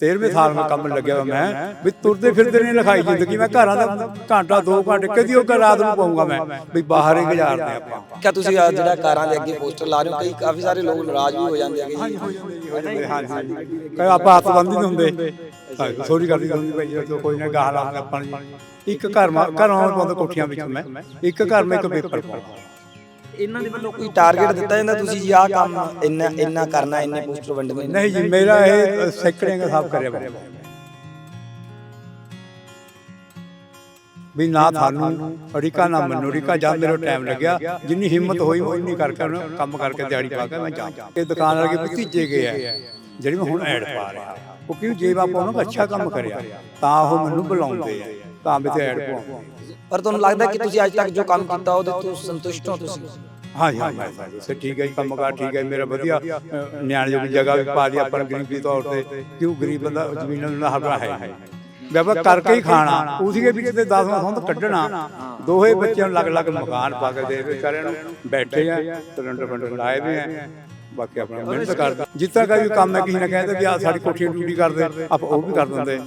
13ਵੇਂ ਸਾਲ ਮੈਂ ਕੰਮ ਲੱਗਿਆ ਹੋਇਆ ਮੈਂ। ਵੀ ਤੁਰਦੇ ਫਿਰਦੇ ਨੇ ਲਿਖਾਈ ਜ਼ਿੰਦਗੀ। ਮੈਂ ਘਰਾਂ ਦਾ ਘੰਟਾ ਦੋ ਘੰਟੇ ਕਦੀ ਉਹ ਰਾਤ ਨੂੰ ਪਾਉਂਗਾ ਮੈਂ। ਵੀ ਬਾਹਰ ਹੀ ਗੁਜ਼ਾਰਦੇ ਆਪਾਂ। ਕਿਆ ਤੁਸੀਂ ਜਿਹੜਾ ਕਾਰਾਂ ਦੇ ਅੱਗੇ ਪੋਸਟਰ ਲਾ ਰਹੇ ਹੋ ਕਈ ਕਾਫੀ ਸਾਰੇ ਲੋਕ ਨਾਰਾਜ਼ ਵੀ ਹੋ ਜਾਂਦੇ ਹੈਗੇ ਜੀ। ਹਾਂਜੀ ਹਾਂਜੀ। ਕਈ ਆਪਾਂ ਹੱਥ ਬੰਦੀ ਨਹੀਂ ਹੁੰਦੇ। ਸੋਰੀ ਕਰਦੀ ਹੁੰਦੀ ਭਾਈ ਕੋਈ ਨਾ ਗਾਹ ਲਾਉਂਦਾ ਆਪਾਂ। ਇੱਕ ਘਰ ਮਾ ਘਰ ਆਉਣ ਪਾਉਂਦਾ ਕੋਠੀਆਂ ਵਿੱਚ ਮੈਂ। ਇੱਕ ਘਰ ਮੈਂ ਇੱਕ ਪੇਪਰ ਪਾਉਂਦਾ ਇਹਨਾਂ ਦੇ ਵੱਲੋਂ ਕੋਈ ਟਾਰਗੇਟ ਦਿੱਤਾ ਜਾਂਦਾ? ਤੁਸੀਂ ਜੀ ਆਹ ਕੰਮ ਇੰਨਾ ਇੰਨਾ ਕਰਨਾ ਇੰਨੇ ਪੋਸਟਰ ਵੰਡਣੇ ਨੇ ਨਹੀਂ ਜੀ ਮੇਰਾ ਇਹ ਸੈਕਟਰੀਆਂ ਦਾ ਹਿਸਾਬ ਕਰਿਆ ਹੋਇਆ। ਹੈ। ਵੀ ਨਾ ਤੁਹਾਨੂੰ ਅੜਿਕਾ ਨਾ ਮੈਨੂੰ ਜਦ ਮੇਰਾ ਟਾਈਮ ਲੱਗਿਆ ਜਿੰਨੀ ਹਿੰਮਤ ਹੋਈ ਮੈਂ ਉਨੀ ਕਰਕੇ ਉਹਨੂੰ ਕੰਮ ਕਰਕੇ ਦਿਹਾੜੀ ਪਾ ਕੇ ਮੈਂ ਜਾ ਇਹ ਦੁਕਾਨ ਵਾਲੇ ਕੇ ਭਤੀਜੇ ਗਏ ਆ ਜਿਹੜੀ ਮੈਂ ਹੁਣ ਐਡ ਪਾ ਰਿਹਾ। ਉਹ ਕਿਉਂ ਜੇ ਆਪਾਂ ਉਹਨਾਂ ਨੂੰ ਅੱਛਾ ਕੰਮ ਕਰਿਆ? ਤਾਂ ਉਹ ਮੈਨੂੰ ਬੁਲਾਉਂਦੇ ਆ ਤਾਂ ਵੀ ਤੇ ਐਡ ਪਾਉਂਦੇ ਪਰ ਤੁਹਾਨੂੰ ਲੱਗਦਾ ਕਿ ਤੁਸੀਂ ਅੱਜ ਤੱਕ ਜੋ ਕੰਮ ਕੀਤਾ ਉਹਦੇ ਤੋਂ ਸੰਤੁਸ਼ਟ ਹੋ ਤੁਸੀਂ? ਹਾਂ ਹਾਂ ਸੇ ਠੀਕ ਹੈ ਜੀ ਕੰਮਕਾਰ ਠੀਕ ਹੈ ਮੇਰਾ ਵਧੀਆ। ਅ, ਨਿਆਣੇ ਜੋਗੀ ਜਗ੍ਹਾ ਵੀ ਪਾ ਲਈ ਆਪਾਂ ਨੂੰ ਗਰੀਬੀ ਤੌਰ ਤੇ ਕਿਉਂ ਗਰੀਬ ਬੰਦਾ ਜ਼ਮੀਨਾਂ ਦਾ ਹੱਕਾ ਹੈ? ਬਾਬਾ ਕਰਕੇ ਹੀ ਖਾਣਾ। ਉਸਕੇ ਵਿੱਚ ਤੇ 10 ਸੰਦ ਕੱਢਣਾ। ਦੋਹੇ ਬੱਚਿਆਂ ਨੂੰ ਅਲੱਗ-ਅਲੱਗ ਮਕਾਨ ਪਾ ਕੇ ਦੇ ਵਿਚਾਰਿਆਂ ਨੂੰ ਬੈਠੇ ਆ ਸਿਲੰਡਰ ਬੰਡਰ ਲਾਏ ਵੀ ਆ। ਬਾਕੀ ਆਪਣਾ ਮਿਹਨਤ ਕਰਦੇ ਜਿੱਦਾਂ ਦਾ ਵੀ ਕੰਮ ਹੈ ਕਿਸੇ ਨੇ ਕਹਿੰਦੇ ਵੀ ਆ ਸਾਡੀ ਕੋਠੀ ਡਿਊਟੀ ਕਰਦੇ ਆਪਾਂ ਉਹ ਵੀ ਕਰ ਦਿੰਦੇ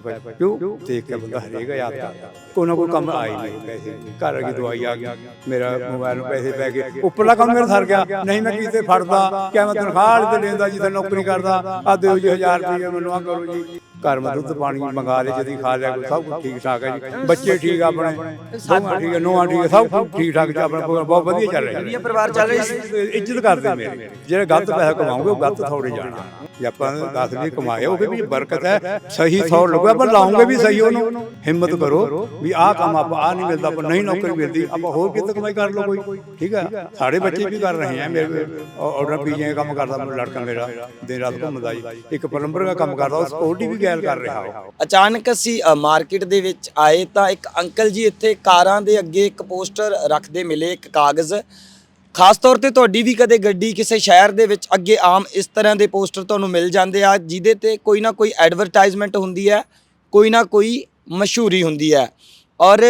ਭਾਈ ਕਿਉਂ? ਦੇਖ ਕੇ ਬੰਦਾ ਹਰੇਕ ਯਾਦ ਕਰਦਾ। ਕੋਈ ਨਾ ਕੋਈ ਕੰਮ ਆਈ ਨਹੀਂ। ਪੈਸੇ ਘਰ ਅਗੀ ਦਵਾਈ ਆ ਗਈ। ਮੇਰਾ ਮੋਬਾਈਲ ਨੂੰ ਪੈਸੇ ਪੈ ਗਏ। ਉੱਪਰਲਾ ਕੰਮ ਮੇਰਾ ਸਰ ਗਿਆ। ਨਹੀਂ ਮੈਂ ਕਿਤੇ ਫੜਦਾ ਮੈਂ ਤਨਖਾਹ ਤੇ ਲੈਂਦਾ ਜਿੱਥੇ ਨੌਕਰੀ ਕਰਦਾ ਆ ਦਿਓ ਜੀ 1000 ਰੁਪਏ ਮੈਨੂੰ ਆ ਕਰੋ ਜੀ। ਘਰ ਮੈਂ ਦੁੱਧ ਪਾਣੀ ਮੰਗਾ ਲਿਆ ਜਦੀ ਖਾ ਲਿਆ ਸਭ ਕੁਝ ਠੀਕ ਠਾਕ ਹੈ ਜੀ। ਬੱਚੇ ਠੀਕ ਆ ਆਪਣੇ ਦੋਵਾਂ ਠੀਕ ਹੈ ਨੋਹਾਂ ਠੀਕ ਹੈ ਸਭ ਕੁਝ ਠੀਕ ਠਾਕ ਜੀ ਆਪਣਾ ਪਰਿਵਾਰ ਬਹੁਤ ਵਧੀਆ ਚੱਲ ਰਿਹਾ। ਵਧੀਆ ਪਰਿਵਾਰ ਚੱਲ ਰਿਹਾ ਇੱਜ਼ਤ ਕਰਦੇ ਮੇਰੇ। ਜਿਹੜੇ ਗਲਤ ਪੈਸਾ ਕਮਾਉਂਗੇ ਉਹ ਗਲਤ ਥੋੜੇ ਜਾਣਾ। ਜੇ ਆਪਾਂ 10 ਵੀ ਕਮਾਏ ਉਹ ਵੀ ਬਰਕਤ ਹੈ। ਸਹੀ ਥੋੜ ਲੱਗੂਗਾ ਪਰ ਲਾਉਂਗੇ ਵੀ ਸਹੀ ਉਹਨੂੰ। ਹਿੰਮਤ ਕਰੋ ਵੀ ਆਹ ਕੰਮ ਆਪਾਂ ਆ ਨਹੀਂ ਮਿਲਦਾ ਆਪਾਂ ਨਹੀਂ ਨੌਕਰੀ ਮਿਲਦੀ ਆਪਾਂ ਹੋਰ ਕਿਤੇ ਕਮਾਈ ਕਰ ਲਓ ਕੋਈ। ਠੀਕ ਹੈ ਸਾਡੇ ਬੱਚੇ ਵੀ ਕਰ ਰਹੇ ਆ ਮੇਰੇ ਆਰਡਰ ਪੀਜੇ ਕੰਮ ਕਰਦਾ ਮੇਰਾ ਲੜਕਾ ਮੇਰਾ ਦਿਨ ਰਾਤ ਘੁੰਮਦਾ ਜੀ। ਇੱਕ ਪਲੰਬਰ ਦਾ ਕੰਮ ਕਰਦਾ ਉਹ ਸਕਿਉਰਟੀ ਵੀ ਗੈਲ ਕਰ ਰਿਹਾ ਉਹ ਅਚਾਨਕ ਅਸੀਂ ਮਾਰਕੀਟ ਦੇ ਵਿੱਚ ਆਏ ਤਾਂ ਇੱਕ ਅੰਕਲ ਜੀ ਇੱਥੇ ਕਾਰਾਂ ਦੇ ਅੱਗੇ ਇੱਕ ਪੋਸਟਰ ਰੱਖਦੇ ਮਿਲੇ, ਇੱਕ ਕਾਗਜ਼। ਖਾਸ ਤੌਰ ਤੇ ਤੁਹਾਡੀ ਵੀ ਕਦੇ ਗੱਡੀ ਕਿਸੇ ਸ਼ਹਿਰ ਦੇ ਵਿੱਚ ਅੱਗੇ ਆਮ ਇਸ ਤਰ੍ਹਾਂ ਦੇ ਪੋਸਟਰ ਤੁਹਾਨੂੰ ਮਿਲ ਜਾਂਦੇ ਆ, ਜਿਹਦੇ ਤੇ ਕੋਈ ਨਾ ਕੋਈ ਐਡਵਰਟਾਈਜ਼ਮੈਂਟ ਹੁੰਦੀ ਹੈ, ਕੋਈ ਨਾ ਕੋਈ ਮਸ਼ਹੂਰੀ ਹੁੰਦੀ ਹੈ। ਔਰ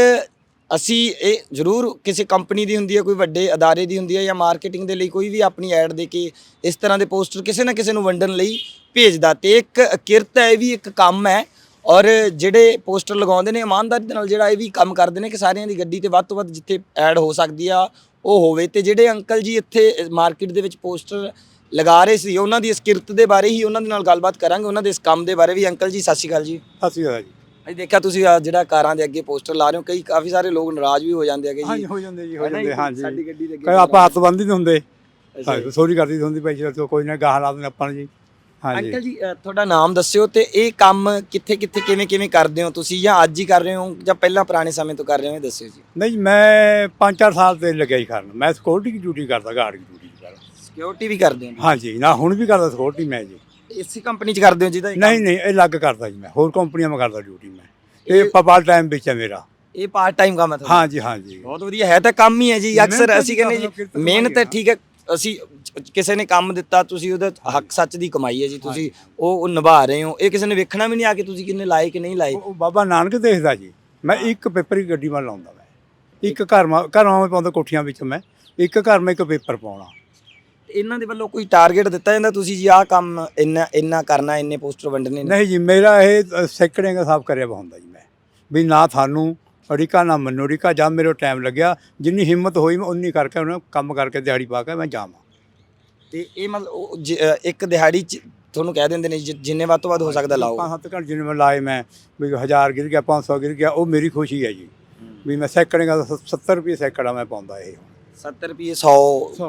ਅਸੀਂ ਇਹ ਜ਼ਰੂਰ ਕਿਸੇ ਕੰਪਨੀ ਦੀ ਹੁੰਦੀ ਹੈ, ਕੋਈ ਵੱਡੇ ਅਦਾਰੇ ਦੀ ਹੁੰਦੀ ਹੈ ਜਾਂ ਮਾਰਕੀਟਿੰਗ ਦੇ ਲਈ ਕੋਈ ਵੀ ਆਪਣੀ ਐਡ ਦੇ ਕੇ ਇਸ ਤਰ੍ਹਾਂ ਦੇ ਪੋਸਟਰ ਕਿਸੇ ਨਾ ਕਿਸੇ ਨੂੰ ਵੰਡਣ ਲਈ ਭੇਜਦਾ। ਤੇ ਇੱਕ ਕਿਰਤ ਹੈ, ਇਹ ਵੀ ਇੱਕ ਕੰਮ ਹੈ ਔਰ ਜਿਹੜੇ ਪੋਸਟਰ ਲਗਾਉਂਦੇ ਨੇ, ਇਮਾਨਦਾਰੀ ਦੇ ਨਾਲ ਜਿਹੜਾ ਇਹ ਵੀ ਕੰਮ ਕਰਦੇ ਨੇ ਕਿ ਸਾਰਿਆਂ ਦੀ ਗੱਡੀ ਤੇ ਵੱਧ ਤੋਂ ਵੱਧ ਜਿੱਥੇ ਐਡ ਹੋ ਸਕਦੀ ਆ, ਉਹ ਹੋਵੇ। ਤੇ ਜਿਹੜੇ ਅੰਕਲ ਜੀ ਇੱਥੇ ਮਾਰਕੀਟ ਦੇ ਵਿੱਚ ਪੋਸਟਰ ਲਗਾ ਰਹੇ ਸੀ, ਉਹਨਾਂ ਦੀ ਇਸ ਕਿਰਤ ਦੇ ਬਾਰੇ ਹੀ ਉਹਨਾਂ ਦੇ ਨਾਲ ਗੱਲਬਾਤ ਕਰਾਂਗੇ, ਉਹਨਾਂ ਦੇ ਇਸ ਕੰਮ ਦੇ ਬਾਰੇ ਵੀ। ਅੰਕਲ ਜੀ, ਸਤਿ ਸ਼੍ਰੀ ਅਕਾਲ ਜੀ। ਸਤਿ ਸ਼੍ਰੀ ਅਕਾਲ ਜੀ। ਅਸੀਂ ਦੇਖਿਆ ਤੁਸੀਂ ਆਹ ਜਿਹੜਾ ਕਾਰਾਂ ਦੇ ਅੱਗੇ ਪੋਸਟਰ ਲਾ ਰਹੇ ਹੋ ਕਈ ਕਾਫੀ ਸਾਰੇ ਲੋਕ ਨਾਰਾਜ਼ ਵੀ ਹੋ ਜਾਂਦੇ ਹੈਗੇ ਹਾਂਜੀ ਜੀ ਹੋ ਜਾਂਦੇ ਜੀ ਹੋ ਹੈ ਨਾ ਜੀ? ਜਾਂਦੇ ਹਾਂਜੀ। ਸਾਡੀ ਗੱਡੀ ਦੇ ਅੱਗੇ ਕਈ ਆਪਾਂ ਹੱਥ ਬੰਦੀ ਨਹੀਂ ਹੁੰਦੇ ਅੱਛਾ ਜੀ। ਸੋਰੀ ਕਰਦੀ ਹੁੰਦੀ ਭਾਈ ਜਦੋਂ ਕੋਈ ਨਾ ਗਾਹ ਲਾ ਦਿੰਦੇ ਆਪਾਂ ਨੂੰ ਜੀ। ਹਾਂਜੀ। ਅੰਕਲ ਜੀ ਅ, ਤੁਹਾਡਾ ਨਾਮ ਦੱਸਿਓ ਤੇ ਇਹ ਕੰਮ ਕਿੱਥੇ ਕਿੱਥੇ ਕਿਵੇਂ ਕਿਵੇਂ ਕਰਦੇ ਹੋ ਤੁਸੀਂ ਜਾਂ ਅੱਜ ਹੀ ਕਰ ਰਹੇ ਹੋ ਜਾਂ ਪਹਿਲਾਂ ਪੁਰਾਣੇ ਸਮੇਂ ਤੋਂ ਕਰ ਰਹੇ ਹੋ ਇਹ ਦੱਸਿਓ ਜੀ। ਨਹੀਂ ਮੈਂ 5-4 ਸਾਲ ਤੇ ਲੱਗਿਆ ਹੀ ਕਰਨ। ਮੈਂ ਸਿਕਿਉਰਿਟੀ ਦੀ ਡਿਊਟੀ ਕਰਦਾ ਗਾਰਡ ਦੀ ਡਿਊਟੀ ਕਰਦਾ ਸਿਕਿਉਰਿਟੀ ਵੀ ਕਰਦੇ ਹੋ ਹਾਂਜੀ ਨਾ ਹੁਣ ਵੀ ਕਰਦਾ ਸਿਕਿਉਰਿਟੀ ਮੈਂ ਜੀ। ਇਸੇ ਕੰਪਨੀ 'ਚ ਕਰਦੇ ਹੋ ਜਿਹਦਾ ਇਹ ਨਹੀਂ ਨਹੀਂ ਇਹ ਲੱਗ ਕਰਦਾ ਜੀ ਮੈਂ। ਹੋਰ ਕੰਪਨੀਆਂ ਮੈਂ ਕਰਦਾ ਡਿਊਟੀ ਮੈਂ। ਇਹ ਪਪਾਲ ਟਾਈਮ ਵਿੱਚ ਹੈ ਮੇਰਾ। ਇਹ ਪਾਰਟ ਟਾਈਮ ਕੰਮ ਹੈ ਤੁਹਾਡਾ? ਹਾਂਜੀ ਹਾਂਜੀ। ਬਹੁਤ ਵਧੀਆ। ਹੈ ਤਾਂ ਕੰਮ ਹੀ ਹੈ ਜੀ। ਅਕਸਰ ਅਸੀਂ ਦੀ ਕਹਿੰਦੇ ਜੀ ਮਿਹਨਤ ਹੈ। ਠੀਕ ਹੈ। ਅਸੀਂ ਕਿਸੇ ਨੇ ਕੰਮ ਦਿੱਤਾ ਤੁਸੀਂ ਉਹਦਾ ਹੱਕ ਸੱਚ ਦੀ ਕਮਾਈ ਹੈ ਜੀ। ਤੁਸੀਂ ਉਹ ਉਹ ਨਿਭਾ ਰਹੇ ਹੋ। ਇਹ ਕਿਸੇ ਨੇ ਵੇਖਣਾ ਵੀ ਨਹੀਂ ਆ ਕਿ ਤੁਸੀਂ ਕਿੰਨੇ ਲਾਏ ਕਿ ਨਹੀਂ ਲਾਏ ਉਹ ਬਾਬਾ ਨਾਨਕ ਦੇਖਦਾ ਜੀ। ਮੈਂ ਇੱਕ ਪੇਪਰ ਹੀ ਗੱਡੀ ਮੈਂ ਲਾਉਂਦਾ ਮੈਂ। ਇੱਕ ਘਰ ਮਾ ਘਰਾਂ ਮੈਂ ਪਾਉਂਦਾ ਕੋਠੀਆਂ ਵਿੱਚ ਮੈਂ। ਇੱਕ ਘਰ ਮੈਂ ਇੱਕ ਪੇਪਰ ਪਾਉਣਾ। ਇਹਨਾਂ ਦੇ ਵੱਲੋਂ ਕੋਈ ਟਾਰਗੇਟ ਦਿੱਤਾ ਜਾਂਦਾ? ਤੁਸੀਂ ਜੀ ਆਹ ਕੰਮ ਇੰਨਾ ਇੰਨਾ ਕਰਨਾ ਇੰਨੇ ਪੋਸਟਰ ਵੰਡਣੇ ਨੇ। ਨਹੀਂ ਜੀ ਮੇਰਾ ਇਹ ਅ, ਸੈਕੜਿਆਂ ਦਾ ਹਿਸਾਬ ਕਰਿਆ ਵਾ ਹੁੰਦਾ ਜੀ ਮੈਂ। ਵੀ ਨਾ ਤੁਹਾਨੂੰ ਅੜਿਕਾ ਨਾ ਮੈਨੂੰ ਅੜਿਕਾ ਜਦ ਮੇਰਾ ਟਾਈਮ ਲੱਗਿਆ ਜਿੰਨੀ ਹਿੰਮਤ ਹੋਈ ਮੈਂ ਉਨੀ ਕਰਕੇ ਉਹਨੂੰ ਕੰਮ ਕਰਕੇ ਦਿਹਾੜੀ ਪਾ ਕੇ ਮੈਂ ਜਾਵਾਂ। ਤੇ ਇਹ ਮਤਲਬ ਉਹ ਜ- ਅ, ਇੱਕ ਦਿਹਾੜੀ ਚ ਤੁਹਾਨੂੰ ਕਹਿ ਦਿੰਦੇ ਨੇ ਜਿ- ਜਿੰਨੇ ਵੱਧ ਤੋਂ ਵੱਧ ਹੋ ਸਕਦਾ ਲਾਓ। ਪੰਜ ਸੱਤ ਘੰਟੇ ਜਿੰਨੇ ਮੈਂ ਲਾਏ ਮੈਂ ਵੀ 1000 ਗਿਰ ਗਿਆ 500 ਗਿਰ ਗਿਆ ਉਹ ਮੇਰੀ ਖੁਸ਼ੀ ਹੈ ਜੀ। ਵੀ ਮੈਂ ਸੈਕੜਿਆਂ ਦਾ 70 ਰੁਪਏ ਸੈਕੜਾ ਮੈਂ ਪਾਉਂਦਾ ਇਹ। 70 ਰੁਪਏ 100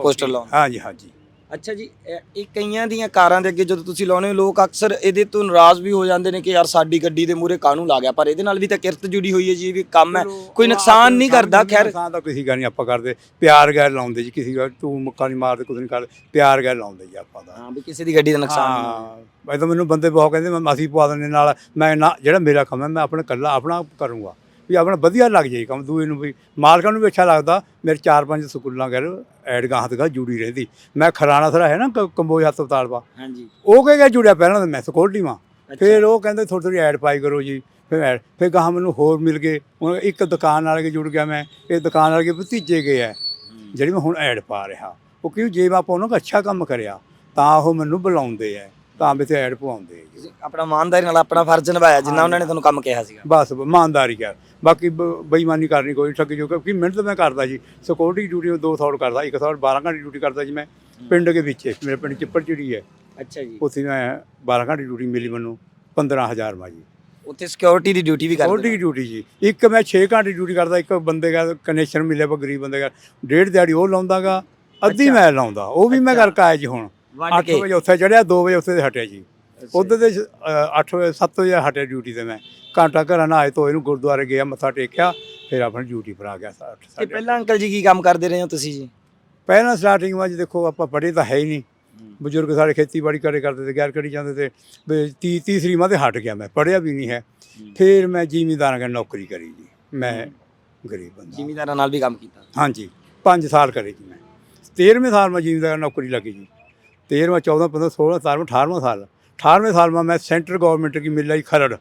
ਪੋਸਟਰ ਲਾਓ ਹਾਂਜੀ ਹਾਂਜੀ। ਅੱਛਾ ਜੀ ਇਹ ਇਹ ਕਈਆਂ ਦੀਆਂ ਕਾਰਾਂ ਦੇ ਅੱਗੇ ਜਦੋਂ ਤੁਸੀਂ ਲਾਉਨੇ ਹੋ ਲੋਕ ਅਕਸਰ ਇਹਦੇ ਤੋਂ ਨਾਰਾਜ਼ ਵੀ ਹੋ ਜਾਂਦੇ ਨੇ ਕਿ ਯਾਰ ਸਾਡੀ ਗੱਡੀ ਦੇ ਮੂਹਰੇ ਕਾਹਨੂੰ ਲਾ ਗਿਆ ਪਰ ਇਹਦੇ ਨਾਲ ਵੀ ਤਾਂ ਕਿਰਤ ਜੁੜੀ ਹੋਈ ਹੈ ਜੀ ਇਹ ਵੀ ਕੰਮ ਹੈ। ਕੋਈ ਨੁਕਸਾਨ ਨਹੀਂ ਕਰਦਾ ਖੈਰ। ਨੁਕਸਾਨ ਤਾਂ ਕਿਸੇ ਗੱਲ ਨਹੀਂ ਆਪਾਂ ਕਰਦੇ ਪਿਆਰ ਗੈਰ ਲਾਉਂਦੇ ਜੀ ਕਿਸੇ ਗੱਲ ਤੂੰ ਮੁੱਕਾ ਨਹੀਂ ਮਾਰਦੇ ਕੁਝ ਨਹੀਂ ਕਰਦੇ ਪਿਆਰ ਗੈਰ ਲਾਉਂਦੇ ਜੀ ਆਪਾਂ ਦਾ ਹਾਂ ਵੀ ਕਿਸੇ ਦੀ ਗੱਡੀ ਦਾ ਨੁਕਸਾਨ ਨਹੀਂ। ਹਾਂ ਮੈਂ ਤਾਂ ਮੈਨੂੰ ਬੰਦੇ ਬਹੁਤ ਕਹਿੰਦੇ ਮੈਂ ਅਸੀਂ ਪਵਾ ਦਿੰਦੇ ਨਾਲ ਮੈਂ ਨਾ ਜਿਹੜਾ ਮੇਰਾ ਕੰਮ ਹੈ ਮੈਂ ਆਪਣੇ ਕੱਲਾ ਆਪਣਾ ਕਰੂੰਗਾ। ਵੀ ਆਪਣਾ ਵਧੀਆ ਲੱਗ ਜਾਏ ਕੰਮ ਦੂਏ ਨੂੰ ਵੀ ਮਾਲਕਾਂ ਨੂੰ ਵੀ ਅੱਛਾ ਲੱਗਦਾ। ਮੇਰੇ ਚਾਰ ਪੰਜ ਸਕੂਲਾਂ ਕਰ ਐਡ ਗਾਹਾਂ ਤੱਕ ਜੁੜੀ ਰਹਿੰਦੀ। ਮੈਂ ਖਰਾਣਾ ਸਰਾ ਹੈ ਨਾ ਕ- ਕੰਬੋਜ ਹਸਪਤਾਲ ਵਾ ਹਾਂਜੀ। ਉਹ ਕਹਿ ਜੁੜਿਆ ਪਹਿਲਾਂ ਤਾਂ ਮੈਂ ਸਿਕਿਉਰਟੀ ਵਾਂ। ਫਿਰ ਉਹ ਕਹਿੰਦੇ ਥੋੜੀ ਥੋੜੀ ਐਡ ਪਾਈ ਕਰੋ ਜੀ। ਫਿਰ ਐਡ ਫਿਰ ਗਾਹਾਂ ਮੈਨੂੰ ਹੋਰ ਮਿਲ ਗਏ। ਹੁਣ ਇੱਕ ਦੁਕਾਨ ਵਾਲੇ ਕੇ ਜੁੜ ਗਿਆ ਮੈਂ ਇਹ ਦੁਕਾਨ ਵਾਲੇ ਕੇ ਭਤੀਜੇ ਗਏ ਆ ਜਿਹੜੀ ਮੈਂ ਹੁਣ ਐਡ ਪਾ ਰਿਹਾ। ਉਹ ਕਿਉਂ ਜੇ ਆਪਾਂ ਉਹਨਾਂ ਦਾ ਅੱਛਾ ਕੰਮ ਕਰਿਆ ਤਾਂ ਉਹ ਮੈਨੂੰ ਬੁਲਾਉਂਦੇ ਆ ਤਾਂ ਵੀ ਤੇ ਐਡ ਪਵਾਉਂਦੇ ਜੀ। ਤੁਸੀਂ ਆਪਣਾ ਇਮਾਨਦਾਰੀ ਨਾਲ ਆਪਣਾ ਫਰਜ਼ ਨਿਭਾਇਆ ਜਿੰਨਾ ਉਹਨਾਂ ਨੇ ਤੁਹਾਨੂੰ ਕੰਮ ਕਿਹਾ ਸੀਗਾ। ਬਸ ਇਮਾਨਦਾਰੀ ਕਰ। ਬਾਕੀ ਬ- ਬੇਈਮਾਨੀ ਕਰਨੀ ਕੋਈ ਠੱਗੀ ਜੋ ਕਿਉਂਕਿ ਮਿਹਨਤ ਮੈਂ ਕਰਦਾ ਜੀ। ਸਿਕਿਉਰਿਟੀ ਡਿਊਟੀ ਮੈਂ ਦੋ ਥੌੜ ਕਰਦਾ ਇੱਕ ਥੌੜ 12 ਘੰਟੇ ਡਿਊਟੀ ਕਰਦਾ ਜੀ ਮੈਂ ਪਿੰਡ ਦੇ ਵਿੱਚ। ਮੇਰੇ ਪਿੰਡ ਚਿੱਪੜ ਚਿੜੀ ਹੈ। ਅੱਛਾ ਜੀ। ਉੱਥੇ ਮੈਂ 12 ਘੰਟੇ ਡਿਊਟੀ ਮਿਲੀ ਮੈਨੂੰ 15000 ਮਾ ਜੀ। ਉੱਥੇ ਸਿਕਿਉਰਿਟੀ ਦੀ ਡਿਊਟੀ ਵੀ ਕਰਦੇ ਸਿਕਿਉਰਿਟੀ ਡਿਊਟੀ ਜੀ। ਇੱਕ ਮੈਂ 6 ਘੰਟੇ ਡਿਊਟੀ ਕਰਦਾ ਇੱਕ ਬੰਦੇ ਦਾ ਕਨੈਕਸ਼ਨ ਮਿਲਿਆ ਵਾ ਗਰੀਬ ਬੰਦੇ ਦਾ। ਡੇਢ ਦਿਹਾੜੀ ਉਹ ਲਾਉਂਦਾਗਾ ਅੱਧੀ ਮੈਂ ਲਾਉਂਦਾ ਉਹ ਵੀ ਮੈਂ ਅੱਛਾ। ਕਰਕੇ ਆਇਆ ਜੀ ਹੁਣ। ਵੰਡ 8 ਕੇ। ਵਜੇ ਉੱਥੇ ਚੜਿਆ 2 ਵਜੇ ਉੱਥੇ ਹਟਿਆ ਜੀ। ਉਧਰ ਦੇ 8 ਵਜੇ 7 ਵਜੇ ਹਟਿਆ ਡਿਊਟੀ ਤੇ ਮੈਂ। ਘੰਟਾ ਘਰਾਂ ਨਾਲ ਆਏ ਤੋਂ ਇਹਨੂੰ ਗੁਰਦੁਆਰੇ ਗਿਆ ਮੱਥਾ ਟੇਕਿਆ ਫਿਰ ਆਪਣੀ ਡਿਊਟੀ ਪਰ ਆ ਗਿਆ ਸਾ- ਅੱਠ ਤੇ ਸਾਢੇ ਅੱਠ। ਪਹਿਲਾਂ ਅੰਕਲ ਜੀ ਕੀ ਕੰਮ ਕਰਦੇ ਰਹੇ ਹੋ ਤੁਸੀਂ ਜੀ? ਪਹਿਲਾਂ ਸਟਾਰਟਿੰਗ ਵਿੱਚ ਦੇਖੋ ਆਪਾਂ ਪੜ੍ਹੇ ਤਾਂ ਹੈ ਹੀ ਨਹੀਂ। ਬਜ਼ੁਰਗ ਸਾਡੇ ਖੇਤੀਬਾੜੀ ਕਰੇ ਕਰਦੇ ਤੇ ਗੈਰ ਕਰੀ ਜਾਂਦੇ ਤੇ ਵੀ ਤੀ ਤੀਸਰੀ ਮਾਂ ਤੇ ਹਟ ਗਿਆ ਮੈਂ ਪੜ੍ਹਿਆ ਵੀ ਨਹੀਂ ਹੈ। ਫਿਰ ਮੈਂ ਜ਼ਿਮੀਂਦਾਰਾਂ ਕੇ ਨੌਕਰੀ ਕਰੀ ਜੀ। ਮੈਂ ਗਰੀਬ ਬੰਦਾ। ਜ਼ਿਮੀਦਾਰਾਂ ਨਾਲ ਵੀ ਕੰਮ ਕੀਤਾ। ਹਾਂਜੀ 5 ਸਾਲ ਕਰੇ ਜੀ ਮੈਂ। 13ਵੇਂ ਸਾਲ ਮੈਂ ਜ਼ਿਮੀਂਦਾਰ ਨੌਕਰੀ ਲੱਗੀ ਜੀ। 13ਵਾਂ 14 15 16 17ਵਾਂ 18ਵਾਂ ਸਾਲ। 18ਵੇਂ ਸਾਲ ਮੈਂ ਮੈਂ ਸੈਂਟਰ ਗਵਰਨਮੈਂਟ ਕੀ ਮਿਲ ਆਈ ਖਰੜ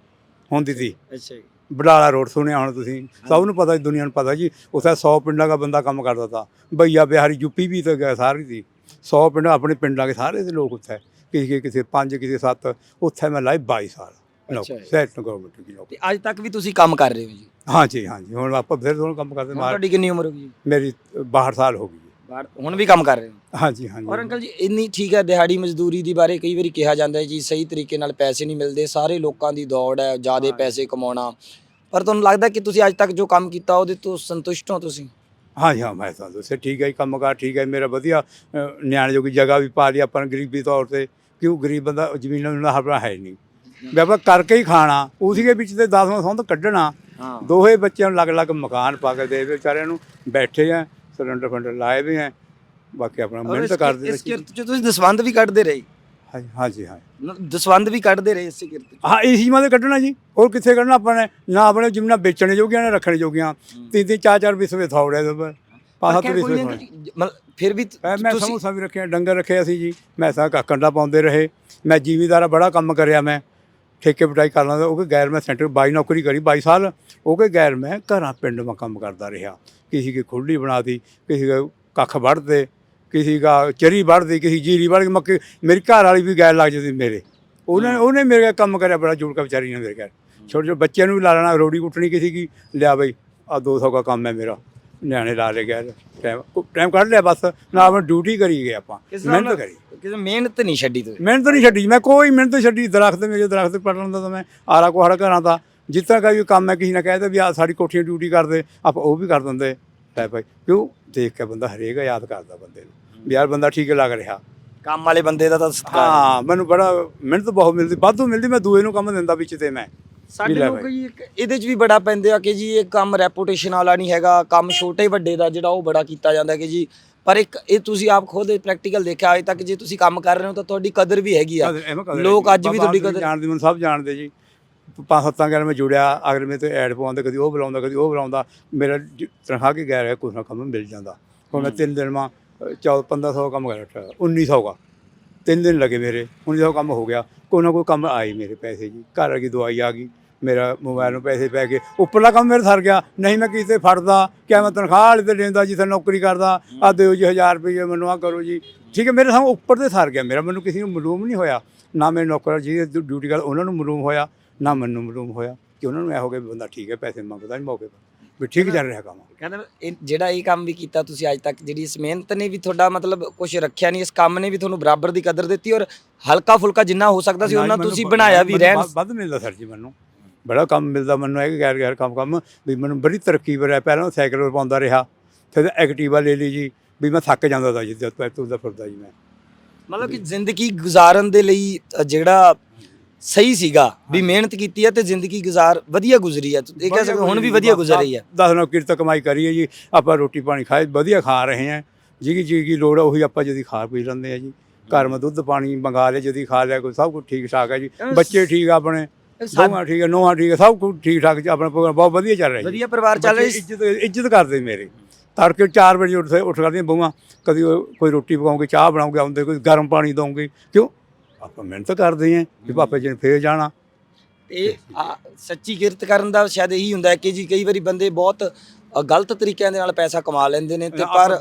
ਹੁੰਦੀ ਸੀ। ਅੱਛਾ ਜੀ। ਬਡਾਲਾ ਰੋਡ ਸੁਣਿਆ ਹੁਣ ਤੁਸੀਂ? ਸਭ ਨੂੰ ਪਤਾ ਦੁਨੀਆ ਨੂੰ ਪਤਾ ਜੀ ਉੱਥੇ 100 ਪਿੰਡਾਂ ਦਾ ਬੰਦਾ ਕੰਮ ਕਰਦਾ ਤਾ। ਭਈਆ ਬਿਹਾਰੀ ਯੂਪੀ ਵੀ ਤੇ ਗਿਆ ਸਾਰੀ ਸੀ 100 ਪਿੰਡ ਆਪਣੇ ਪਿੰਡਾਂ ਦੇ ਸਾਰੇ ਦੇ ਲੋਕ ਉੱਥੇ। ਕਿਸੇ ਕਿਸੇ 5 ਕਿਸੇ 7 ਉੱਥੇ ਮੈਂ ਲਾਈ 22 ਸਾਲ। ਸੈਂਟਰ ਗਵਰਨਮੈਂਟ ਦੀ ਨੌਕਰੀ ਤੇ ਅੱਜ ਤੱਕ ਵੀ ਤੁਸੀਂ ਕੰਮ ਕਰ ਰਹੇ ਹੋ ਜੀ? ਹਾਂਜੀ ਹਾਂਜੀ। ਹੁਣ ਆਪਾਂ ਫਿਰ ਦੋਨੋਂ ਕੰਮ ਕਰਦੇ ਮਾਰ ਤੁਹਾਡੀ ਕਿੰਨੀ ਉਮਰ ਹੋ ਗਈ ਮੇਰੀ 62 ਸਾਲ ਹੋ ਗਈ। ਬਾਹਰ ਹੁਣ ਵੀ ਕੰਮ ਕਰ ਰਹੇ ਹੋ? ਹਾਂਜੀ ਹਾਂਜੀ। ਔਰ ਅੰਕਲ ਜੀ ਇੰਨੀ ਠੀਕ ਹੈ ਦਿਹਾੜੀ ਮਜ਼ਦੂਰੀ ਦੀ ਬਾਰੇ ਕਈ ਵਾਰੀ ਕਿਹਾ ਜਾਂਦਾ ਹੈ ਜੀ ਸਹੀ ਤਰੀਕੇ ਨਾਲ ਪੈਸੇ ਨਹੀਂ ਮਿਲਦੇ ਸਾਰੇ ਲੋਕਾਂ ਦੀ ਦੌੜ ਹੈ ਜਿਆਦੇ ਪੈਸੇ ਕਮਾਉਣਾ। ਪਰ ਤੁਹਾਨੂੰ ਲੱਗਦਾ ਕਿ ਤੁਸੀਂ ਅੱਜ ਤੱਕ ਜੋ ਕੰਮ ਕੀਤਾ ਉਹਦੇ ਤੋਂ ਸੰਤੁਸ਼ਟ ਹੋ ਤੁਸੀਂ? ਹਾਂਜੀ ਹਾਂ ਮੈਂ ਤਾਂ ਦੱਸਿਆ ਠੀਕ ਹੈ ਜੀ ਕੰਮਕਾਰ ਠੀਕ ਹੈ ਮੇਰਾ ਵਧੀਆ ਅ, ਨਿਆਣੇ ਜੋਗੀ ਜਗ੍ਹਾ ਵੀ ਪਾ ਲਈ ਆਪਾਂ ਨੇ ਗਰੀਬੀ ਤੌਰ ਤੇ ਕਿਉਂ ਗਰੀਬ ਬੰਦਾ ਜ਼ਮੀਨਾਂ ਨੂੰ ਆਪਣਾ ਹੈ ਨਹੀਂ। ਵੀ ਆਪਾਂ ਕਰਕੇ ਹੀ ਖਾਣਾ ਉਸੇ ਦੇ ਵਿੱਚ ਤੇ 10ਵਾਂ ਸੰਦ ਕੱਢਣਾ ਹਾਂ। ਦੋਹੇ ਬੱਚਿਆਂ ਨੂੰ ਅਲੱਗ-ਅਲੱਗ ਮਕਾਨ ਪਾ ਕੇ ਦੇ ਦੇ ਵਿਚਾਰਿਆਂ ਨੂੰ ਬੈਠੇ ਆ ਸਿਲੰਡਰ ਫੰਡਰ ਲਾਏ ਵੀ ਆ ਬਾਕੀ ਆਪਣਾ ਮਿਹਨਤ ਕਰਦੇ ਇਸ ਕਿਰਤ ਚ ਤੁਸੀਂ ਦਸਵੰਦ ਵੀ ਕੱਢਦੇ ਰਹੇ? ਹਾਂਜੀ ਹਾਂਜੀ ਹਾਂ ਦਸਵੰਦ ਵੀ ਕੱਢਦੇ ਰਹੇ ਇਸੇ ਕਿਰਤ। ਹਾਂ ਇਸੀ ਮਾਦੇ ਕੱਢਣਾ ਜੀ। ਹੋਰ ਕਿੱਥੇ ਕੱਢਣਾ ਆਪਾਂ ਨੇ? ਨਾ ਆਪਣੇ ਜਿੰਨਾ ਵੇਚਣੇ ਜੋਗੀਆਂ ਨੇ ਰੱਖਣੇ ਜੋਗੀਆਂ। ਤਿੰਨ ਤਿੰਨ ਚਾਰ ਚਾਰ ਵਿਸਵੇ ਥੋੜੇ ਦੇ ਪਰ ਪਾਸਾ ਤੋਂ ਵਿਸਵੇ ਮਤਲਬ ਫਿਰ ਵੀ ਮੈਂ ਸਮੋਸਾ ਵੀ ਰੱਖਿਆ ਡੰਗਰ ਰੱਖਿਆ ਸੀ ਜੀ। ਮੈਸਾਂ ਕਾਕੰਡਾ ਪਾਉਂਦੇ ਰਹੇ। ਮੈਂ ਜ਼ਿਮੀਦਾਰਾ ਬੜਾ ਕੰਮ ਕਰਿਆ ਮੈਂ। ਠੇਕੇ ਬਟਾਈ ਕਰ ਲਾਂਦਾ ਉਹ ਕਿ ਗੈਰ ਮੈਂ ਸੈਂਟਰ ਬਾਈ ਨੌਕਰੀ ਕਰੀ 22 ਸਾਲ ਉਹ ਕਿ ਗੈਰ ਮੈਂ ਘਰਾਂ ਪਿੰਡ ਮੈਂ ਕੰਮ ਕਰਦਾ ਰਿਹਾ। ਕਿਸੇ ਕੀ ਖੁੱਲੀ ਬਣਾਤੀ ਕਿਸੇ ਦਾ ਕੱਖ ਵੜਦੇ ਕਿਸੇ ਦਾ ਚਰੀ ਵੜਦੀ ਕਿਸੇ ਜੀਰੀ ਵੜ ਕੇ ਮੱਕੀ ਮੇਰੀ ਘਰ ਵਾਲੀ ਵੀ ਗੈਰ ਲੱਗ ਜਾਂਦੀ ਮੇਰੇ। ਉਹਨੇ ਉਹਨੇ ਮੇਰੇ ਕੰਮ ਕਰਿਆ ਬੜਾ ਜੁੜ ਕੇ ਵਿਚਾਰੀ ਨੇ ਮੇਰੇ ਘਰ ਛੋਟੇ ਛੋਟੇ ਬੱਚਿਆਂ ਨੂੰ ਵੀ ਲਾ ਲੈਣਾ ਰੋੜੀ ਕੁੱਟਣੀ ਕਿਸੇ ਕੀ ਲਿਆ ਬਈ ਆ 200 ਦਾ ਕੰਮ ਹੈ ਮੇਰਾ। ਨਿਆਣੇ ਲਾ ਲੈ ਗਏ ਟਾਈਮ ਟਾਈਮ ਕੱਢ ਲਿਆ ਬਸ ਨਾ ਆਪਣੀ ਡਿਊਟੀ ਕਰੀ ਗਏ ਆਪਾਂ ਮਿਹਨਤ ਕਰੀ। ਕਿਸੇ ਮਿਹਨਤ ਨਹੀਂ ਛੱਡੀ ਤੁਸੀਂ? ਮਿਹਨਤ ਨਹੀਂ ਛੱਡੀ ਮੈਂ ਕੋਈ ਮਿਹਨਤ ਛੱਡੀ ਦਰਖਤ ਮੇਰੇ ਦਰਖਤ ਪੜਨ ਦਾ ਤਾਂ ਮੈਂ ਆਰਾ ਕੋਹੜਾ ਘਰਾਂ ਦਾ ਜਿੱਦਾਂ ਕਾ ਵੀ ਕੰਮ ਹੈ ਕਿਸੇ ਨੇ ਕਹਿੰਦਾ ਵੀ ਆ ਸਾਡੀ ਕੋਠੀ ਡਿਊਟੀ ਕਰਦੇ ਆਪਾਂ ਉਹ ਵੀ ਕਰ ਦਿੰਦੇ। ਲੈ ਭਾਈ ਕਿਉਂ? ਦੇਖ ਕੇ ਬੰਦਾ ਹਰੇਕ ਯਾਦ ਕਰਦਾ ਬੰਦੇ ਨੂੰ ਵੀ ਯਾਰ ਬੰਦਾ ਠੀਕ ਲੱਗ ਰਿਹਾ। ਕੰਮ ਵਾਲੇ ਬੰਦੇ ਦਾ ਤਾਂ ਹਾਂ। ਮੈਨੂੰ ਬੜਾ ਮਿਹਨਤ ਬਹੁਤ ਮਿਲਦੀ ਵਾਧੂ ਮਿਲਦੀ ਮੈਂ ਦੂਏ ਨੂੰ ਕੰਮ ਦਿੰਦਾ ਵਿੱਚ ਤੇ ਮੈਂ। ਸਾਡੇ ਲੈ ਲੋਕ। ਜੀ ਇੱਕ ਇਹਦੇ 'ਚ ਵੀ ਬੜਾ ਪੈਂਦੇ ਆ ਕਿ ਜੀ ਇਹ ਕੰਮ ਰੈਪੂਟੇਸ਼ਨ ਵਾਲਾ ਨਹੀਂ ਹੈਗਾ ਕੰਮ ਛੋਟੇ ਵੱਡੇ ਦਾ ਜਿਹੜਾ ਉਹ ਬੜਾ ਕੀਤਾ ਜਾਂਦਾ ਕਿ ਜੀ ਪਰ ਇੱਕ ਇਹ ਤੁਸੀਂ ਆਪ ਖੁਦ ਪ੍ਰੈਕਟੀਕਲ ਦੇਖਿਆ ਅਜੇ ਤੱਕ ਜੇ ਤੁਸੀਂ ਕੰਮ ਕਰ ਰਹੇ ਹੋ ਤਾਂ ਤੁਹਾਡੀ ਕਦਰ ਵੀ ਹੈਗੀ ਆ। ਕਦਰ- ਐਵੇਂ ਕਦਰ ਲੋਕ ਹੈ। ਅੱਜ ਵੀ ਬਾਬਾ ਤੁਹਾਡੀ ਕਦਰ- ਜਾਣਦੇ ਮੈਨੂੰ ਸਭ ਜਾਣਦੇ ਜੀ। ਪੰਜ ਸੱਤਾਂ ਗੱਲ ਮੈਂ ਜੁੜਿਆ ਅਗਰ ਮੈਂ ਤੇ ਐਡ ਪਵਾਉਂਦਾ ਕਦੀ ਉਹ ਬੁਲਾਉਂਦਾ ਕਦੀ ਉਹ ਬੁਲਾਉਂਦਾ। ਮੇਰਾ ਜ- ਤਨਖਾਹ ਕੇ ਗਿਆ ਰਿਹਾ ਕੁਛ ਨਾ ਕੰਮ ਮਿਲ ਜਾਂਦਾ। ਹੁਣ ਮੈਂ ਤਿੰਨ ਦਿਨ ਮਾ 14 1500 ਕੰਮ ਕਰ ਰਿਹਾ 1900 ਦਾ। ਤਿੰਨ ਦਿਨ ਲੱਗੇ ਮੇਰੇ, ਹੁਣ ਜਦੋਂ ਕੰਮ ਹੋ ਗਿਆ, ਕੋਈ ਨਾ ਕੋਈ ਕੰਮ ਆਈ ਮੇਰੇ ਪੈਸੇ ਜੀ। ਘਰ ਆ ਗਈ ਦਵਾਈ ਆ ਗਈ, ਮੇਰਾ ਮੋਬਾਈਲ ਨੂੰ ਪੈਸੇ ਪੈ ਗਏ। ਉੱਪਰਲਾ ਕੰਮ ਮੇਰਾ ਸਰ ਗਿਆ, ਨਹੀਂ ਮੈਂ ਕਿਸੇ ਫੜਦਾ, ਕਿਆ ਮੈਂ ਤਨਖਾਹ ਵਾਲੇ ਤੇ ਲੈਂਦਾ ਜਿੱਥੇ ਨੌਕਰੀ ਕਰਦਾ ਆ ਦਿਓ ਜੀ 1000 ਰੁਪਏ ਮੈਨੂੰ ਆ ਕਰੋ ਜੀ। ਠੀਕ ਹੈ, ਮੇਰੇ ਸਾਹਮਣੇ ਉੱਪਰ ਤੇ ਸਰ ਗਿਆ ਮੇਰਾ, ਮੈਨੂੰ ਕਿਸੇ ਨੂੰ ਮਾਲੂਮ ਨਹੀਂ ਹੋਇਆ। ਨਾ ਮੇਰੇ ਨੌਕਰ ਜਿਹਦੇ ਡਿਊਟੀ ਕਰ ਉਹਨਾਂ ਨੂੰ ਮਾਲੂਮ ਹੋਇਆ, ਨਾ ਮੈਨੂੰ ਮਾਲੂਮ ਹੋਇਆ ਕਿ ਉਹਨਾਂ ਨੂੰ ਇਹ ਹੋ ਗਿਆ ਬੰਦਾ ਠੀਕ ਹੈ, ਪੈਸੇ ਮੰਗਦਾ ਨਹੀਂ ਮੌਕੇ 'ਤੇ। ਵੀ ਠੀਕ ਚੱਲ ਰਿਹਾ ਕੰਮ। ਕਹਿੰਦਾ ਇਹ ਜਿਹੜਾ ਇਹ ਕੰਮ ਵੀ ਕੀਤਾ ਤੁਸੀਂ ਅੱਜ ਤੱਕ ਜਿਹੜੀ ਇਸ ਮਿਹਨਤ ਨੇ ਵੀ ਤੁਹਾਡਾ ਮਤਲਬ ਕੁਝ ਰੱਖਿਆ ਨਹੀਂ ਇਸ ਕੰਮ ਨੇ ਵੀ ਤੁਹਾਨੂੰ ਬਰਾਬਰ ਦੀ ਕਦਰ ਦਿੱਤੀ ਔਰ ਹਲਕਾ ਫੁਲਕਾ ਜਿੰਨਾ ਹੋ ਸਕਦਾ ਸੀ ਜੀ, ਉਹਨਾਂ ਤੁਸੀਂ ਬਣਾਇਆ ਵੀ ਰਹਿਣ। ਵੱਧ- ਮਿਲਦਾ ਸਰ ਜੀ ਮੈਨੂੰ। ਬੜਾ ਕੰਮ ਮਿਲਦਾ ਮੈਨੂੰ ਇਹ ਗੈਰ ਗੈਰ ਕੰਮ ਕੰਮ ਵੀ ਮੈਨੂੰ ਬੜੀ ਤਰੱਕੀ ਵਰਿਆ ਪਹਿਲਾਂ ਸਾਈਕਲ ਪਾਉਂਦਾ ਰਿਹਾ ਫਿਰ ਐਕਟਿਵਾ ਲੈ ਲਈ ਜੀ ਵੀ ਮੈਂ ਥੱਕ ਜਾਂਦਾ ਸੀ ਜਦ ਤੱਕ ਤੁਰਦਾ ਫਿਰਦਾ ਜੀ ਮੈਂ। ਮਤਲਬ ਕਿ ਜ਼ਿੰਦਗੀ ਗੁਜ਼ਾਰਨ ਦੇ ਲਈ ਜਿਹੜਾ ਸਹੀ ਸੀਗਾ ਵੀ ਮਿਹਨਤ ਕੀਤੀ ਹੈ ਤੇ ਜ਼ਿੰਦਗੀ ਗੁਜ਼ਾਰ ਵਧੀਆ ਗੁਜ਼ਰੀ ਹੈ ਇਹ ਕਹਿ ਸਕਦੇ ਹੁਣ ਵੀ ਵਧੀਆ ਗੁਜ਼ਰ ਰਹੀ ਹੈ 10 ਨੌ ਕਿਰਤ ਕਮਾਈ ਕਰੀਏ ਜੀ ਆਪਾਂ ਰੋਟੀ ਪਾਣੀ ਖਾਏ ਵਧੀਆ ਖਾ ਰਹੇ ਹਾਂ ਜਿਹਦੀ ਚੀਜ਼ ਦੀ ਲੋੜ ਹੈ ਉਹੀ ਆਪਾਂ ਜਦੀ ਖਾ ਪੀ ਲੈਂਦੇ ਆ ਜੀ। ਘਰ ਮੈਂ ਦੁੱਧ ਪਾਣੀ ਮੰਗਾ ਲਿਆ ਜਦੀ ਖਾ ਲਿਆ ਕੋਈ ਸਭ ਕੁਝ ਠੀਕ ਠਾਕ ਹੈ ਜੀ। ਬੱਚੇ ਠੀਕ ਆ ਆਪਣੇ ਸਾ- ਦੋਵਾਂ ਠੀਕ ਹੈ ਨੋਹਾਂ ਠੀਕ ਹੈ ਸਭ ਕੁਝ ਠੀਕ ਠਾਕ ਜੀ ਆਪਣਾ ਪ੍ਰੋਗਰਾਮ ਬਹੁਤ ਵਧੀਆ ਚੱਲ ਰਿਹਾ ਜੀ। ਵਧੀਆ ਪਰਿਵਾਰ ਚੱਲ ਰਿਹਾ ਇੱਜ਼ਤ ਇੱਜ਼ਤ ਕਰਦੇ ਮੇਰੇ। ਤੜਕੇ 4 ਵਜੇ ਉੱਠ ਉੱਠ ਕਰਦੀਆਂ ਬਹੂਆਂ ਕਦੀ ਕੋਈ ਰੋਟੀ ਪਕਾਉਂਗੇ ਚਾਹ ਬਣਾਉਂਗੇ ਆਉਂਦੇ ਕੋਈ ਗਰਮ ਪਾਣੀ ਦਵਾਂਗੇ ਕਿਉਂ? ਆਪਾਂ ਮਿਹਨਤ ਕਰਦੇ ਆਂ ਵੀ ਪਾਪੇ ਜੀ ਨੇ ਫੇਰ ਜਾਣਾ। ਤੇ ਆ, ਸੱਚੀ ਕਿਰਤ ਕਰਨ ਦਾ ਸ਼ਾਇਦ ਇਹੀ ਹੁੰਦਾ ਹੈ ਕਿ ਜੀ ਕਈ ਵਾਰੀ ਬੰਦੇ ਬਹੁਤ ਅ, ਗਲਤ ਤਰੀਕਿਆਂ ਦੇ ਨਾਲ ਪੈਸਾ ਕਮਾ ਲੈਂਦੇ ਨੇ ਤੇ ਪਰ।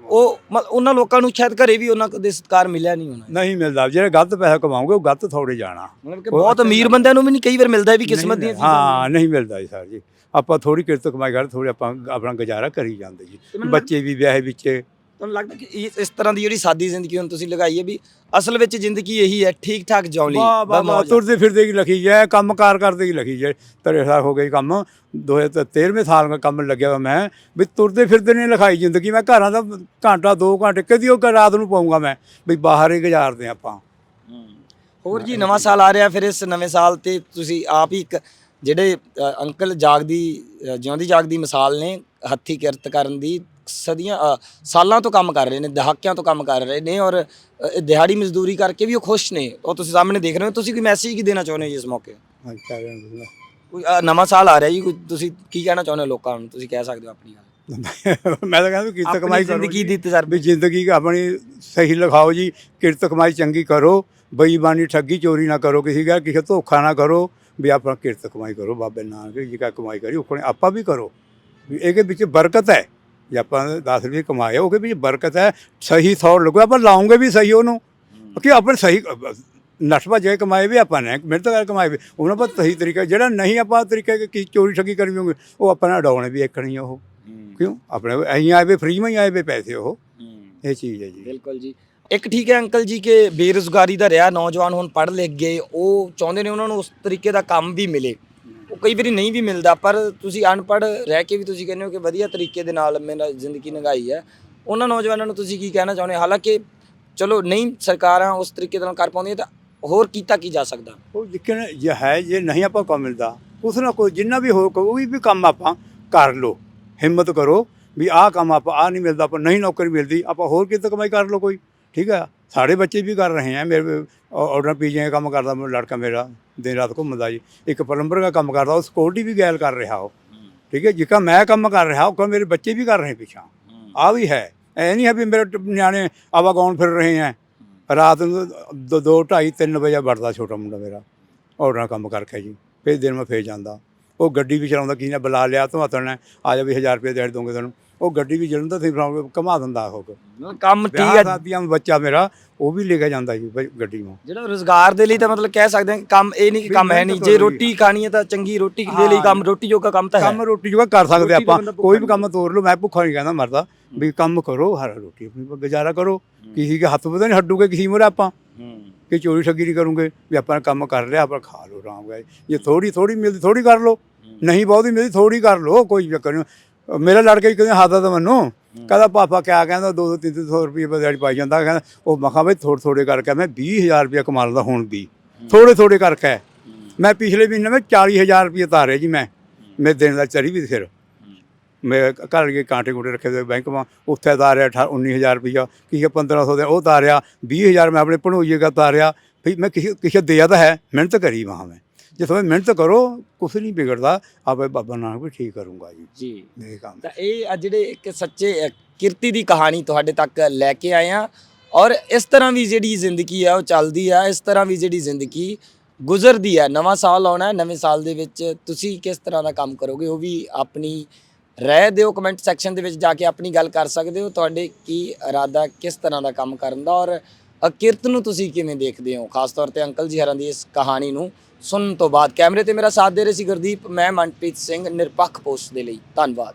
ਉਹ ਉਹਨਾਂ ਲੋਕਾਂ ਨੂੰ ਸ਼ਾਇਦ ਘਰੇ ਵੀ ਉਹਨਾਂ ਦੇ ਸਤਿਕਾਰ ਮਿਲਿਆ ਨਹੀਂ ਹੋਣਾ। ਨਹੀਂ ਮਿਲਦਾ। ਜਿਹੜੇ ਗਲਤ ਪੈਸਾ ਕਮਾਉਂਗੇ ਉਹ ਗਲਤ ਥੋੜੇ ਜਾਣਾ। ਮਤਲਬ ਕਿ ਬਹੁਤ ਅਮੀਰ ਬੰਦਿਆਂ ਨੂੰ ਵੀ ਨਹੀਂ ਕਈ ਵਾਰ ਮਿਲਦਾ ਵੀ ਕਿਸਮਤ ਦੀਆਂ ਹਾਂ ਨਹੀਂ ਮਿਲਦਾ ਜੀ ਸਰ ਜੀ। ਆਪਾਂ ਥੋੜੀ ਕਿਰਤ ਕਮਾਈ ਕਰ ਥੋੜੀ ਆਪਾਂ ਆਪਣਾ ਗੁਜ਼ਾਰਾ ਕਰੀ ਜਾਂਦੇ ਜੀ। ਤੇ ਮੈਨੂੰ ਬੱਚੇ ਵੀ ਵਿਆਹੇ ਵਿੱਚੇ ਤੁਹਾਨੂੰ ਲੱਗਦਾ ਕਿ ਇਸ ਇਸ ਤਰ੍ਹਾਂ ਦੀ ਜਿਹੜੀ ਸਾਦੀ ਜ਼ਿੰਦਗੀ ਹੁਣ ਤੁਸੀਂ ਲਗਾਈ ਹੈ ਵੀ ਅਸਲ ਵਿੱਚ ਜ਼ਿੰਦਗੀ ਇਹੀ ਹੈ ਠੀਕ ਠਾਕ ਜਿਉਣ ਲਈ ਵਾਹ ਵਾਹ ਵਾਹ। ਤੁਰਦੇ ਫਿਰਦੇ ਕੀ ਲਿਖੀ ਜਾਏ ਕੰਮ ਕਾਰ ਕਰਦੇ ਕੀ ਲਿਖੀ ਜਾਏ। ਤਰੇ ਸਾਲ ਹੋ ਗਏ ਕੰਮ। ਦੋਏ ਤੇ 13ਵੇਂ ਸਾਲ ਦਾ ਕੰਮ ਲੱਗਿਆ ਵਾ ਮੈਂ ਵੀ ਤੁਰਦੇ ਫਿਰਦੇ ਨੇ ਲਿਖਾਈ ਜ਼ਿੰਦਗੀ। ਮੈਂ ਘਰਾਂ ਦਾ ਘੰਟਾ 2 ਘੰਟੇ ਕਦੀ ਉਹ ਰਾਤ ਨੂੰ ਪਾਉਂਗਾ ਮੈਂ ਵੀ ਬਾਹਰ ਹੀ ਗੁਜ਼ਾਰਦੇ ਆਪਾਂ। ਹੋਰ ਜੀ ਨਵਾਂ ਸਾਲ ਆ ਰਿਹਾ ਫਿਰ ਇਸ ਨਵੇਂ ਸਾਲ ਤੇ ਤੁਸੀਂ ਆਪ ਹੀ ਇੱਕ ਜਿਹੜੇ ਅ, ਅੰਕਲ ਜਾਗਦੀ ਅ, ਜਿਉਂਦੀ ਜਾਗਦੀ ਮਿਸਾਲ ਨੇ ਹੱਥੀ ਕਿਰਤ ਕਰਨ ਦੀ ਸਦੀਆਂ ਸਾਲਾਂ ਤੋਂ ਕੰਮ ਕਰ ਰਹੇ ਨੇ ਦਹਾਕਿਆਂ ਤੋਂ ਕੰਮ ਕਰ ਰਹੇ ਨੇ ਔਰ ਦਿਹਾੜੀ ਮਜ਼ਦੂਰੀ ਕਰਕੇ ਵੀ ਉਹ ਖੁਸ਼ ਨੇ। ਉਹ ਤੁਸੀਂ ਸਾਹਮਣੇ ਦੇਖ ਰਹੇ ਹੋ ਤੁਸੀਂ ਕੋਈ ਮੈਸੇਜ ਕੀ ਦੇਣਾ ਚਾਹੁੰਦੇ ਹੋ ਜੀ ਇਸ ਮੌਕੇ? ਕੋਈ ਨਵਾਂ ਸਾਲ ਆ ਰਿਹਾ ਜੀ ਕੋਈ ਤੁਸੀਂ ਕੀ ਕਹਿਣਾ ਚਾਹੁੰਦੇ ਹੋ ਲੋਕਾਂ ਨੂੰ? ਤੁਸੀਂ ਕਹਿ ਸਕਦੇ ਹੋ ਆਪਣੀ ਗੱਲ। ਮੈਂ ਤਾਂ ਕਹਿੰਦਾ ਕਿਰਤ ਕਮਾਈ ਕਰੋ ਜ਼ਿੰਦਗੀ। ਦੀ ਤਜਰਬੇ ਜ਼ਿੰਦਗੀ ਆਪਣੀ ਸਹੀ ਲਿਖਾਓ ਜੀ ਕਿਰਤ ਕਮਾਈ ਚੰਗੀ ਕਰੋ ਬੇਈਮਾਨੀ ਠੱਗੀ ਚੋਰੀ ਨਾ ਕਰੋ ਕਿਸੇ ਦਾ ਕਿਸੇ ਧੋਖਾ ਨਾ ਕਰੋ ਵੀ ਆਪਣਾ ਕਿਰਤ ਕਮਾਈ ਕਰੋ ਬਾਬੇ ਨਾਨਕ ਜੀ ਕਾ ਕਮਾਈ ਕਰੀ ਉਖਣੇ ਆਪਾਂ ਵੀ ਕਰੋ। ਵੀ ਇਹਦੇ ਵਿੱਚ ਬਰਕਤ ਹੈ। ਜੇ ਆਪਾਂ 10 ਰੁਪਏ ਕਮਾਏ ਉਹਦੇ ਵਿੱਚ ਬਰਕਤ ਹੈ ਸਹੀ ਥੌੜ ਲੱਗੂ ਆਪਾਂ ਲਾਉਂਗੇ ਵੀ ਸਹੀ ਉਹਨੂੰ। ਕਿ ਆਪਣੇ ਸਹੀ ਨਸ਼ਵਾ ਜੇ ਕਮਾਏ ਵੀ ਆਪਾਂ ਨੇ ਮਿਹਨਤ ਕਰਕੇ ਕਮਾਏ ਵੀ ਉਹਨਾਂ ਪਰ ਸਹੀ ਤਰੀਕਾ ਜਿਹੜਾ ਨਹੀਂ ਆਪਾਂ ਤਰੀਕੇ ਕੀ ਚੋਰੀ ਠੱਗੀ ਕਰੀ ਹੋਗੇ ਉਹ ਆਪਾਂ ਨਾਲ ਡਾਉਣੇ ਵੀ ਇੱਕਣੀ ਆ ਉਹ। ਕਿਉਂ? ਆਪਣੇ ਐਂ ਆਏ ਵੇ ਫ੍ਰੀ ਮੈਂ ਹੀ ਆਏ ਵੇ ਪੈਸੇ ਉਹ। ਇਹ ਚੀਜ਼ ਹੈ ਜੀ। ਬਿਲਕੁਲ ਜੀ। ਇੱਕ ਠੀਕ ਹੈ ਅੰਕਲ ਜੀ ਕਿ ਬੇਰੁਜ਼ਗਾਰੀ ਦਾ ਰਿਹਾ ਨੌਜਵਾਨ ਹੁਣ ਪੜ੍ਹ ਲਿਖ ਗਏ ਉਹ ਚਾਹੁੰਦੇ ਨੇ ਉਹਨਾਂ ਨੂੰ ਉਸ ਤਰੀਕੇ ਦਾ ਕੰਮ ਵੀ ਮਿਲੇ। ਉਹ ਕਈ ਵਾਰੀ ਨਹੀਂ ਵੀ ਮਿਲਦਾ, ਪਰ ਤੁਸੀਂ ਅਨਪੜ੍ਹ ਰਹਿ ਕੇ ਵੀ ਤੁਸੀਂ ਕਹਿੰਦੇ ਹੋ ਕਿ ਵਧੀਆ ਤਰੀਕੇ ਦੇ ਨਾਲ ਮੇਰਾ ਜ਼ਿੰਦਗੀ ਲੰਘਾਈ ਹੈ। ਉਹਨਾਂ ਨੌਜਵਾਨਾਂ ਨੂੰ ਤੁਸੀਂ ਕੀ ਕਹਿਣਾ ਚਾਹੁੰਦੇ ਹੋ? ਹਾਲਾਂਕਿ ਚਲੋ ਨਹੀਂ ਸਰਕਾਰਾਂ ਉਸ ਤਰੀਕੇ ਦੇ ਨਾਲ ਕਰ ਪਾਉਂਦੀਆਂ ਤਾਂ ਹੋਰ ਕੀਤਾ ਕੀ ਜਾ ਸਕਦਾ? ਉਹ ਜਿੱਕਣ ਜੇ ਹੈ, ਜੇ ਨਹੀਂ ਆਪਾਂ ਕੰਮ ਮਿਲਦਾ ਉਸ ਨਾਲ ਕੋਈ ਜਿੰਨਾ ਵੀ ਹੋ ਕੋਈ ਵੀ ਕੰਮ ਆਪਾਂ ਕਰ ਲੋ ਹਿੰਮਤ ਕਰੋ ਵੀ ਆਹ ਕੰਮ ਆਪਾਂ, ਆਹ ਨਹੀਂ ਮਿਲਦਾ, ਆਪਾਂ ਨਹੀਂ ਨੌਕਰੀ ਮਿਲਦੀ, ਆਪਾਂ ਹੋਰ ਕਿਤੇ ਕਮਾਈ ਕਰ ਲੋ ਕੋਈ, ਠੀਕ ਹੈ ਸਾਡੇ ਬੱਚੇ ਵੀ ਕਰ ਰਹੇ ਆ। ਮੇਰੇ ਆਰਡਰ ਪੀਜੇ ਦਾ ਕੰਮ ਕਰਦਾ ਲੜਕਾ ਮੇਰਾ ਦਿਨ ਰਾਤ ਘੁੰਮਦਾ ਜੀ। ਇੱਕ ਪਲੰਬਰ ਦਾ ਕੰਮ ਕਰਦਾ ਉਹ ਸਿਕਿਉਰਟੀ ਵੀ ਗੈਲ ਕਰ ਰਿਹਾ ਉਹ। ਠੀਕ ਹੈ ਜਿੱਕਾ ਮੈਂ ਕੰਮ ਕਰ ਰਿਹਾ ਉਹ ਮੇਰੇ ਬੱਚੇ ਵੀ ਕਰ ਰਹੇ ਪਿੱਛਾ। ਆ ਵੀ ਹੈ। ਐ ਨਹੀਂ ਹੈ ਵੀ ਮੇਰੇ ਨਿਆਣੇ ਆਵਾਗਾਉਣ ਫਿਰ ਰਹੇ ਆ। ਰਾਤ ਨੂੰ 2 2:30 3 ਵਜੇ ਵੜਦਾ ਛੋਟਾ ਮੁੰਡਾ ਮੇਰਾ ਆਰਡਰਾਂ ਕੰਮ ਕਰਕੇ ਜੀ। ਫਿਰ ਦਿਨ ਮੈਂ ਫੇਰ ਜਾਂਦਾ। ਉਹ ਗੱਡੀ ਵੀ ਚਲਾਉਂਦਾ ਕਿਸੇ ਨੇ ਬੁਲਾ ਲਿਆ ਤੂੰ ਹੱਥਣ ਆ ਜਾ ਵੀ 1000 ਰੁਪਏ ਦੇ ਦੋਗੇ ਤੁਹਾਨੂੰ ਉਹ ਗੱਡੀ ਵੀ ਜਲੰਧਰ ਤੇ ਘੁਮਾ ਦਿੰਦਾ ਉਹ। ਕੰਮ ਠੀਕ ਹੈ? ਵਿੱਚ ਬੱਚਾ ਮੇਰਾ ਉਹ ਵੀ ਲੈ ਕੇ ਜਾਂਦਾ ਜੀ ਗੱਡੀ ਨੂੰ। ਜਿਹੜਾ ਰੋਜ਼ਗਾਰ ਦੇ ਲਈ ਤਾਂ ਮਤਲਬ ਕਹਿ ਸਕਦੇ ਹਾਂ ਕੰਮ ਇਹ ਨਹੀਂ ਕਿ ਕੰਮ ਹੈ ਨਹੀਂ ਜੇ। ਰੋਟੀ ਖਾਣੀ ਹੈ ਤਾਂ ਚੰਗੀ ਰੋਟੀ ਦੇ ਲਈ। ਕੰਮ ਰੋਟੀ ਜੋਗਾ ਕੰਮ ਤਾਂ ਹੈ। ਕੰਮ ਰੋਟੀ ਜੁਗਾ ਕਰ ਸਕਦੇ ਆਪਾਂ ਕੋਈ ਵੀ ਕੰਮ ਤੋਰ ਲਓ ਮੈਂ ਭੁੱਖਾ ਨਹੀਂ ਕਹਿੰਦਾ ਮਰਦਾ ਵੀ ਕੰਮ ਕਰੋ ਹਰ ਰੋਟੀ ਆਪਣੀ ਗੁਜ਼ਾਰਾ ਕਰੋ। ਕਿਸੇ ਦੇ ਹੱਥ ਪਤਾ ਨਹੀਂ ਹੱਡੂਗੇ ਕਿਸੇ ਮੋਰੇ ਆਪਾਂ। ਕਿ ਚੋਰੀ ਠੱਗੀ ਨਹੀਂ ਕਰੂੰਗੇ ਵੀ ਆਪਾਂ ਕੰਮ ਕਰ ਲਿਆ ਆਪਾਂ ਖਾ ਲਓ ਆਰਾਮ ਨਾਲ ਜੇ ਥੋੜੀ ਥੋੜੀ ਮਿਲਦੀ ਥੋੜੀ ਕਰ ਲਓ। ਨਹੀਂ ਬਹੁਤੀ ਮਿਲਦੀ ਥੋੜੀ ਕਰ ਲਓ ਕੋਈ ਚੱਕਰ ਨਹੀਂ। ਮੇਰਾ ਲੜਕਾ ਹੀ ਕਹਿੰਦਾ ਹੱਥ ਤਾਂ ਮੈਨੂੰ। ਕਹਿੰਦਾ ਪਾਪਾ ਕਿਆ ਕਹਿੰਦਾ 2 2 3 300 ਰੁਪਏ ਬਜ਼ਾਰੀ ਪਾਈ ਜਾਂਦਾ। ਕਹਿੰਦਾ ਉਹ ਮਖਾ ਬਈ ਥੋੜੇ ਥੋੜੇ ਕਰਕੇ ਮੈਂ 20000 ਰੁਪਏ ਕਮਾ ਲਦਾ ਹੁਣ ਵੀ ਥੋੜੇ ਥੋੜੇ ਕਰਕੇ। ਮੈਂ ਪਿਛਲੇ ਮਹੀਨੇ ਵਿੱਚ 40000 ਰੁਪਏ ਤਾਰੇ ਜੀ ਮੈਂ। ਮੇਰੇ ਦਿਨ ਦਾ ਚਰੀ ਵੀ ਫਿਰ। ਮੈਂ ਘਰ ਲਗੇ ਕਾਂਟੇ ਕੂਟੇ ਰੱਖੇ ਹੋਏ ਬੈਂਕ ਮਾ ਉੱਥੇ ਤਾਰਿਆ 19000 ਰੁਪਇਆ ਕਿਸੇ 1500 ਦੇ ਉਹ ਤਾਰਿਆ 20000 ਮੈਂ ਆਪਣੇ ਭਣੋਈਏ ਦਾ ਤਾਰਿਆ ਵੀ ਮੈਂ ਕਿਸੇ ਕਿਸੇ ਦਿਆ ਤਾਂ ਹੈ ਮਿਹਨਤ ਕਰੀ ਵਾਂ ਮੈਂ। ਜੇ ਤੁਸੀਂ ਮਿਹਨਤ ਕਰੋ ਕੁਛ ਨਹੀਂ ਵਿਗੜਦਾ ਆਪੇ ਬਾਬਾ ਨਾਨਕ ਵੀ ਠੀਕ ਕਰੂੰਗਾ ਜੀ। ਜੀ। ਕੰਮ ਤਾਂ ਇਹ ਆ ਜਿਹੜੇ ਇੱਕ ਸੱਚੇ ਅ, ਕਿਰਤੀ ਦੀ ਕਹਾਣੀ ਤੁਹਾਡੇ ਤੱਕ ਲੈ ਕੇ ਆਏ ਆ ਔਰ ਇਸ ਤਰ੍ਹਾਂ ਵੀ ਜਿਹੜੀ ਜ਼ਿੰਦਗੀ ਆ ਉਹ ਚੱਲਦੀ ਆ ਇਸ ਤਰ੍ਹਾਂ ਵੀ ਜਿਹੜੀ ਜ਼ਿੰਦਗੀ ਗੁਜ਼ਰਦੀ ਆ ਨਵਾਂ ਸਾਲ ਆਉਣਾ ਹੈ ਨਵੇਂ ਸਾਲ ਦੇ ਵਿੱਚ ਤੁਸੀਂ ਕਿਸ ਤਰ੍ਹਾਂ ਦਾ ਕੰਮ ਕਰੋਗੇ ਉਹ ਵੀ ਆਪਣੀ ਰਹਿ ਦਿਓ ਕਮੈਂਟ ਸੈਕਸ਼ਨ ਦੇ ਵਿੱਚ ਜਾ ਕੇ ਆਪਣੀ ਗੱਲ ਕਰ ਸਕਦੇ ਹੋ ਤੁਹਾਡੇ ਕੀ ਇਰਾਦਾ ਕਿਸ ਤਰ੍ਹਾਂ ਦਾ ਕੰਮ ਕਰਨ ਦਾ ਔਰ ਅਕਿਰਤ ਨੂੰ ਤੁਸੀਂ ਕਿਵੇਂ ਦੇਖਦੇ ਹੋ? ਖਾਸ ਤੌਰ ਤੇ ਅੰਕਲ ਜੀ ਹਰਾਂ ਦੀ ਇਸ ਕਹਾਣੀ ਨੂੰ ਸੁਣਨ ਤੋਂ ਬਾਅਦ ਕੈਮਰੇ ਤੇ ਮੇਰਾ ਸਾਥ ਦੇ ਰਹੇ ਸੀ ਗੁਰਦੀਪ, ਮੈਂ ਮਨਪ੍ਰੀਤ ਸਿੰਘ, ਨਿਰਪੱਖ ਪੋਸਟ ਦੇ ਲਈ ਧੰਨਵਾਦ।